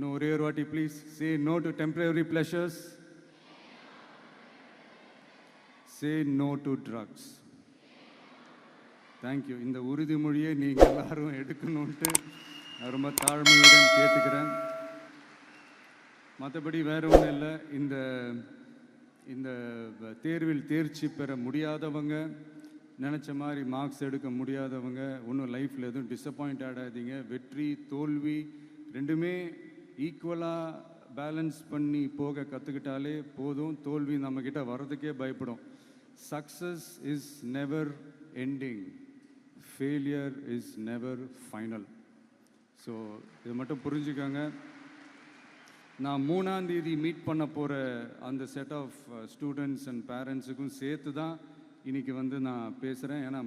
No, ஒரே ஒரு வாட்டி please say no to temporary pleasures say no to drugs thank you இந்த உறுதிமொழியை நீங்கள் எல்லாரும் எடுக்கணுன்ட்டு நான் ரொம்ப தாழ்மையுடன் கேட்டுக்கிறேன். மற்றபடி வேற ஒன்றும் இல்லை. இந்த இந்த தேர்வில் தேர்ச்சி பெற முடியாதவங்க நினச்ச மாதிரி மார்க்ஸ் எடுக்க முடியாதவங்க ஒன்றும் லைஃப்பில் எதுவும் டிசப்பாயிண்ட் ஆடாதீங்க. வெற்றி தோல்வி ரெண்டுமே ஈக்குவலாக பேலன்ஸ் பண்ணி போக கற்றுக்கிட்டாலே போதும். தோல்வி நம்மக்கிட்ட வர்றதுக்கே பயப்படும். Success is never ending failure is never final so இது மட்டும் புரிஞ்சுக்கோங்க. நான் மூணாம் தேதி மீட் பண்ண போகிற அந்த set of students uh, and பேரண்ட்ஸுக்கும் சேர்த்து தான் இன்னைக்கு வந்து நான் பேசுகிறேன் ஏன்னா